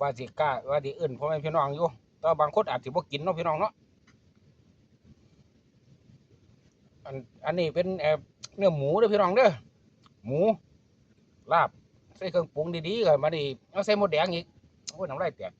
ว่าสิกล้าว่าสิเอื่นพ่อแม่พี่น้องอยู่แต่ว่าบางคนอาจสิบ่กินเนาะพี่น้องเนาะอันอันนี้เป็นเนื้อหมูเด้อพี่น้องเด้อหมูลาบใส่เครื่องปรุงดีๆก็มาดิเอาใส่หมดแดงอีกโอ้ยน้ำลายแตก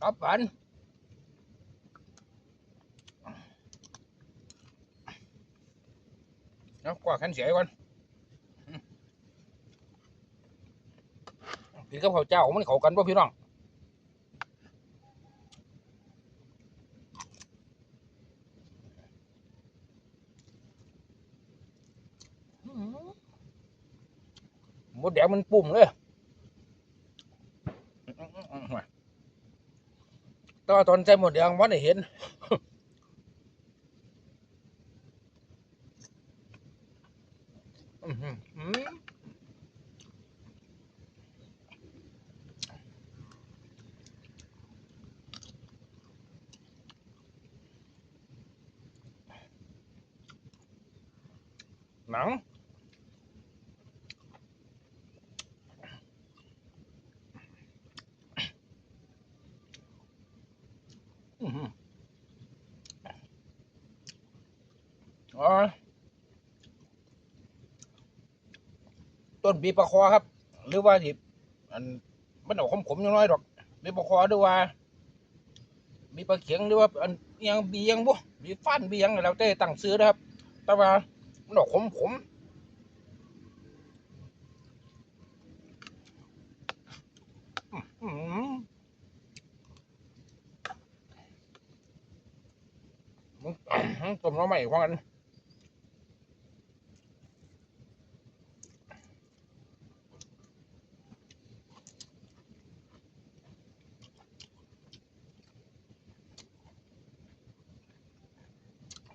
ครับปันเอากว่าขันเสียก่อนอืมกินกับข้าวเจ้ามันเข้ากันป่ะพี่น้องมดแดงมันปุ่มเลยแตว่าตอนใจหมดแดงมันได้เห็น อื้อหือหือหนัง อื้อหือ อ๋อต้นบีประคอครับ หรือว่าที่อันมันออกขมๆน้อยดอกบีประคอหรือว่าบีปลาเขียงหรือว่าอันยังบียังบ่บีฟันบียังแล้วแต่ตั้งซื้อนะครับ แต่ว่ามันออกขมๆอื้อหือต้มน้ำใหม่พอกัน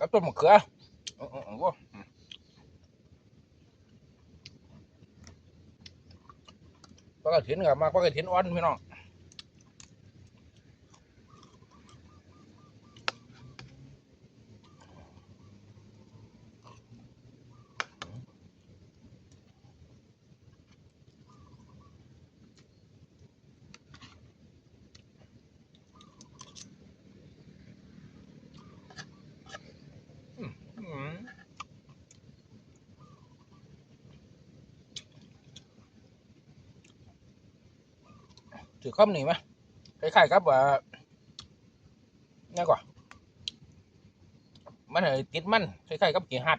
กับต้มมะเขือเออเออเอวปลากระถินกับมาปลากระถินอ่อนพี่น้อง อคำนี่ไหมคล้ายๆครับว่านี่ก่อนมันเหยติดมันคล้ายๆกับกี่หัด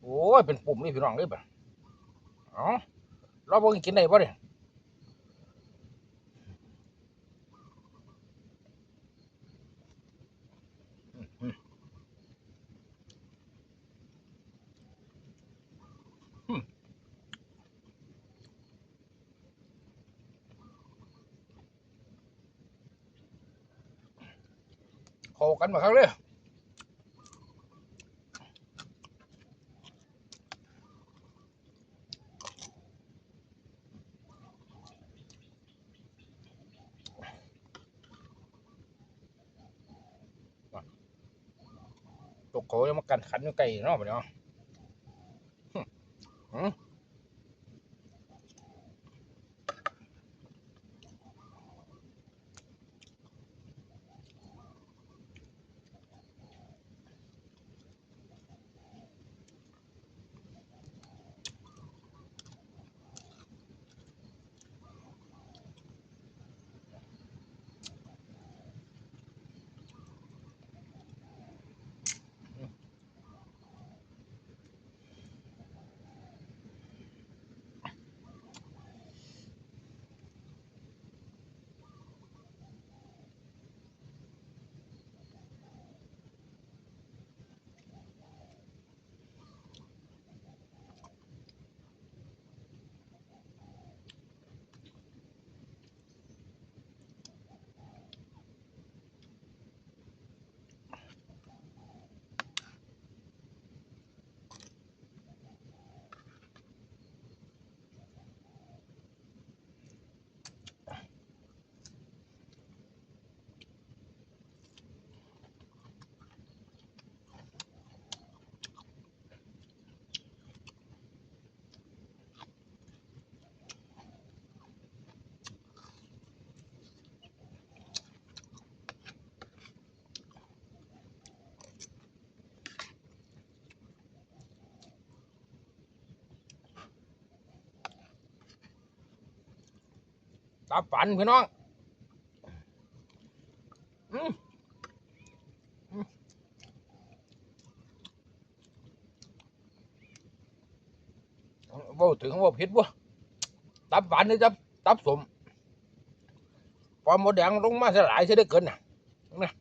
โอ้ยเป็นปุ่มนี่พี่น้องเลยป่ะอ๋อเราบอกกินได้ป่ะเนี่ย กันมาครั้งเลยตกเขาจะมากันขันอยู่ไกลเนาะบ่เนาะ ตาฝันพี่น้องอืมอืมว่าถึงว่าผิดบ่ตับหวานนี่จับตับสมพอหมดแดงลงมาสลายใช่ได้เกินน่ะนะ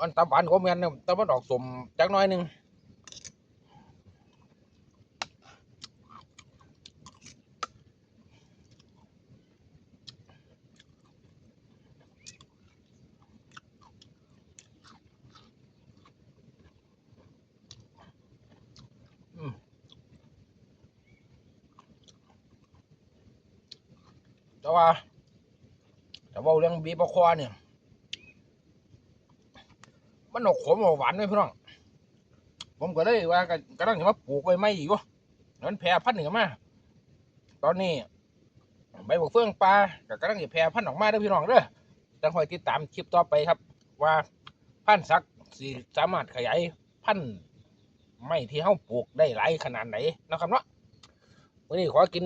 อันตับหวานของแม่นเนี่ยตับมันออกสมจักน้อยหนึง แต่ว่าแต่ว่าเรื่องบีบคอเนี่ย มันออกขมออกหวานเลยพี่น้อง ผมก็เลยว่ากำลังจะมาปลูกใบไม้อีกวะนั้นแพร่พันธุ์หนึ่งมา ตอนนี้ใบบักเฟืองปลาก็กำลังจะแพร่พันธุ์ออกมาเด้อพี่น้องเด้อต้องคอยติดตามคลิปต่อไปครับ ว่าพันธุ์สักสิสามารถขยายพันธุ์ไม้ที่เฮาปลูกได้หลายขนาดไหนนะครับเนาะวันนี้ขอกิน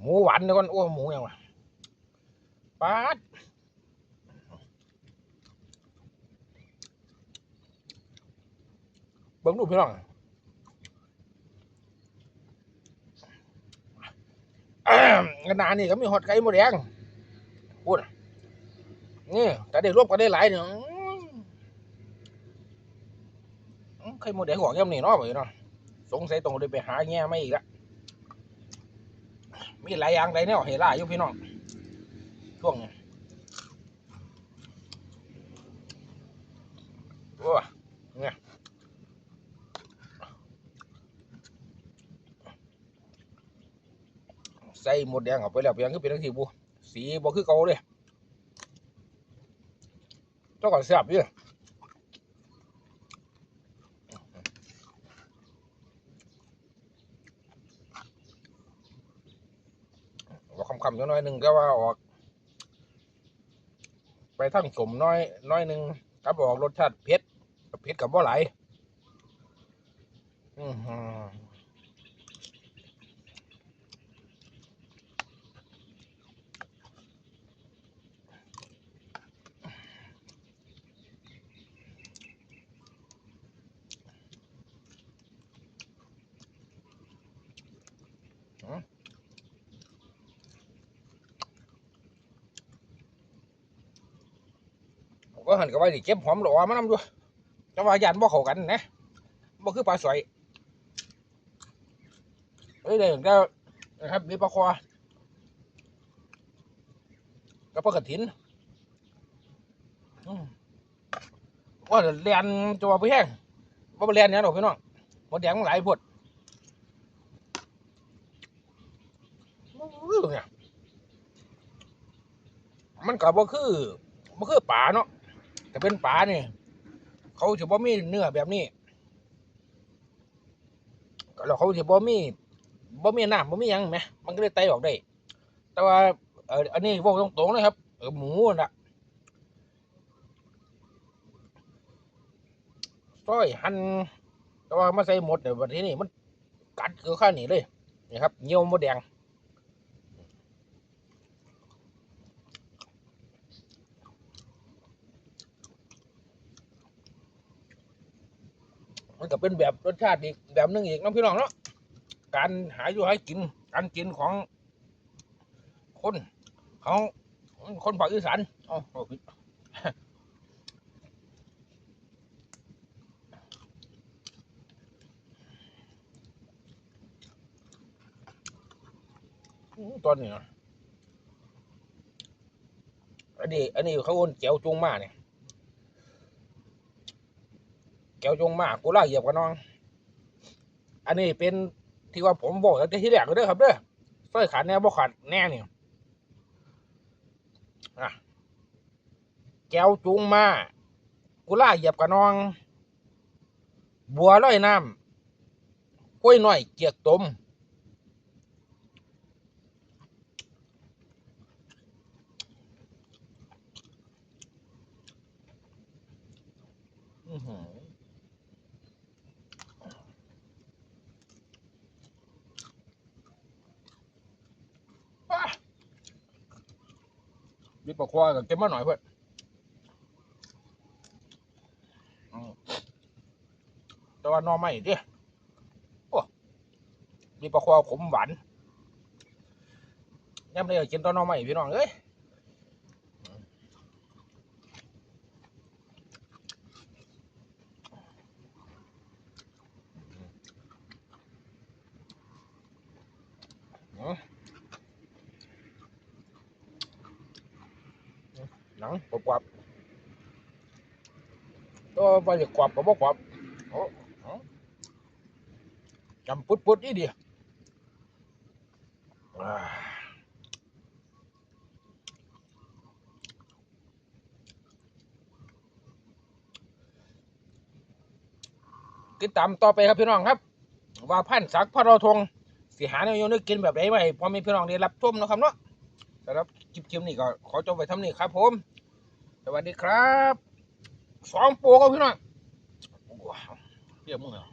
หมูหวานเดี๋ยวก่อนโอ้หมูยังวะปาดเบิ่งดูพี่น้องอ่ากระนานี่ก็มีหอดไก่หมดแดงพูดนี่แต่ได้รวบกันได้หลายเนี่ยอื้ออื้อไข่หมดแดงหัวแก้มนี่เนาะไปเนาะสงสัยต้องเลยไปหาแง่ไม่อีกละ มีหลายอย่างหลายแนวให้ล่าอยู่พี่น้องช่วงนี้โอ้เนี่ยใส่หมดแดงเข้าไปแล้วเพียงคือเป็นทั้งสีบูสีบ่คือเก่าเลยเจ้าก่อนเสียบอยู่ว่า คำๆจังน้อยหนึ่งก็ว่าออก ไปทั้งสมน้อย น้อยหนึ่งกับออกรสชาติเผ็ดเผ็ดกับว่าไหลอือ หือผมก็หันกับว่าดิเก็บหอมหลอมานำด้วยแต่ว่ายันบ่เข้ากันนะบ่คือปลาสวยเอ้ยเดี๋ยวก็นะครับมีปลาคอกับปลากระถินว่าเรียนจะว่าไปแห้งว่าเรียนเนี่ยหรอกพี่น้องหมดแดงหลายพดเนี่ยมันก็บ่คือบ่คือป่าเนาะ แต่เป็นป่านี่เขาจะบ่มีเนื้อแบบนี้แล้วเขาจะบ่มีบ่มีน้ำบ่มียังไหมมันก็เลยไตออกได้ แต่ว่าเอออันนี้บอกตรงๆเลยครับเออหมูน่ะซอยหั่นแต่ว่ามาใส่หมดเดี๋ยววันที่นี่มันกัดคือข้าวหนีเลยนี่ครับเงี้ยวมดแดง เป็นแบบรสชาติอีกแบบหนึงอีกน้องพี่น้องเนาะการหาอยู่ให้กิน การกินของคนของคนภาคอีสานอ๋อตอนนี้นะอันนี้ อันนี้เขาโอนแก้วจุงมาเนี่ย แก้วจงมากูล่าเหยียบกันน้อง อันนี้เป็นที่ว่าผมบอกแต่ที่แรกเลยเด้อครับเด้อสร้อยขาดแน่บ่ขาดแน่เนี่ยแก้วจุงมากุล่าเหยียบกันน้อง บัวลอยน้ำกล้วยหน่อยเกียกตม มีปลาควายกับเก็บมาหน่อยเพื่อนแต่ว่าหนอไม่ดิโอ้มีปลาควายขมหวานย่ำเลยกินตอนนอไม่พี่น้องเอ้ย หนังกรอบๆตัวไปกรอบกับบ่กรอบจำปุดปุดนี่ดีอ่าติดตามต่อไปครับพี่น้องครับ ว่าพันศักดิ์พระเราทงสิหาแนวโยนึกกินแบบไหนไว้พอมีพี่น้องได้รับชมเนาะครับเนาะสำหรับคลิปคลิปนี้ก็ขอจบไปทำนี้ครับผม สวัสดีครับ สองโปรครับพี่น้องเรียกมึงเหรอ